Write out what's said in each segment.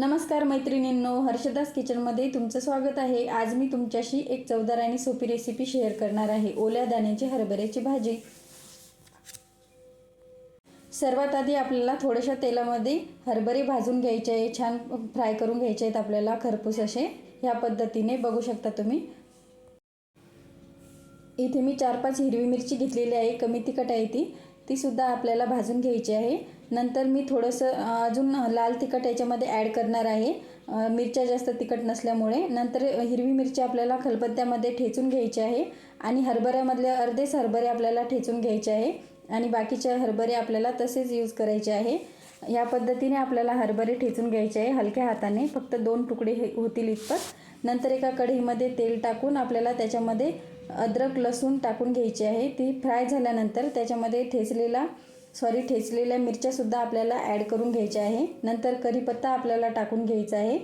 नमस्कार मैत्रिणींनो हर्षदास किचनमध्ये तुमचं स्वागत आहे. आज मी तुमच्याशी एक चवदार आणि सोपी रेसिपी शेअर करणार आहे. ओल्या दाण्याची हरभऱ्याची भाजी. सर्वात आधी आपल्याला थोड्याशा तेलामध्ये हरभरे भाजून घ्यायचे आहे. छान फ्राय करून घ्यायचे आहेत आपल्याला खरपूस असे. ह्या पद्धतीने बघू शकता तुम्ही. इथे मी चार पाच हिरवी मिरची घेतलेली आहे. कमी तिखट आहे ती. ती सुद्धा आपल्याला भाजून घ्यायची आहे. नंतर मी थोडंसं अजून लाल तिखट याच्यामध्ये ॲड करणार आहे. मिरच्या जास्त तिखट नसल्यामुळे. नंतर हिरवी मिरची आपल्याला खलबत्त्यामध्ये ठेचून घ्यायची आहे. आणि हरभऱ्यामधले अर्धेच हरभरे आपल्याला ठेचून घ्यायचे आहे. आणि बाकीचे हरभरे आपल्याला तसेच यूज करायचे आहे. या पद्धतीने आपल्याला हरभरे ठेचून घ्यायचे आहे हलक्या हाताने. फक्त दोन तुकडे हे होतील इतपत. नंतर एका कढईमध्ये तेल टाकून आपल्याला त्याच्यामध्ये अद्रक लसूण टाकून घ्यायची आहे. ती फ्राय झाल्यानंतर त्याच्यामध्ये ठेचलेला सॉरी ठेचलेल्या मिरच्यासुद्धा आपल्याला ॲड करून घ्यायच्या आहे. नंतर कढीपत्ता आपल्याला टाकून घ्यायचा आहे.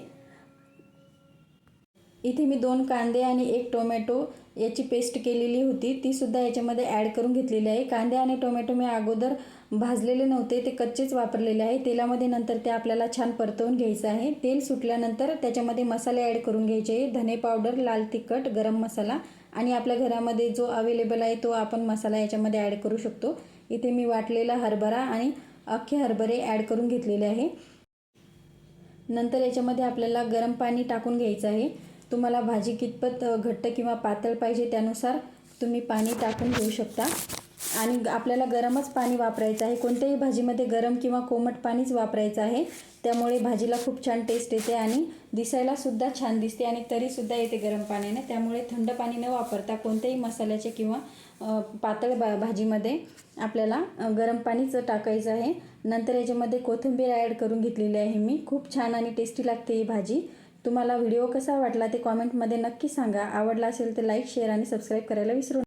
इथे मी दोन कांदे आणि एक टोमॅटो याची पेस्ट केलेली होती. तीसुद्धा याच्यामध्ये ॲड करून घेतलेली आहे. कांदे आणि टोमॅटो मी अगोदर भाजलेले नव्हते ते कच्चेच वापरलेले आहे. तेलामध्ये नंतर ते आपल्याला छान परतवून घ्यायचं आहे. तेल सुटल्यानंतर त्याच्यामध्ये मसाले ॲड करून घ्यायचे आहे. धने पावडर लाल तिखट गरम मसाला आणि आपल्या घरामध्ये जो अवेलेबल आहे तो आपण मसाला याच्यामध्ये ॲड करू शकतो. इथे मी वाटलेला हरभरा आणि अख्खे हरभरे ॲड करून घेतलेले आहे. नंतर याच्यामध्ये आपल्याला गरम पाणी टाकून घ्यायचं आहे. तुम्हाला भाजी कितपत घट्ट किंवा पातळ पाहिजे त्यानुसार तुम्ही पाणी टाकून घेऊ शकता. आणि आपल्याला गरमच पाणी वापरायचं आहे. कोणत्याही भाजीमध्ये गरम किंवा कोमट पाणीच वापरायचं आहे. त्यामुळे भाजीला खूप छान टेस्ट येते आणि दिसायलासुद्धा छान दिसते आणि तरीसुद्धा येते गरम पाण्याने. त्यामुळे थंड पाणी न वापरता कोणत्याही मसाल्याचे किंवा पातळ बा भाजीमध्ये आपल्याला गरम पाणीच टाकायचं आहे. नंतर याच्यामध्ये कोथिंबीर ॲड करून घेतलेली आहे मी. खूप छान आणि टेस्टी लागते ही भाजी. तुम्हाला व्हिडिओ कसा वाटला ते कॉमेंटमध्ये नक्की सांगा. आवडला असेल तर लाईक शेअर आणि सबस्क्राईब करायला विसरू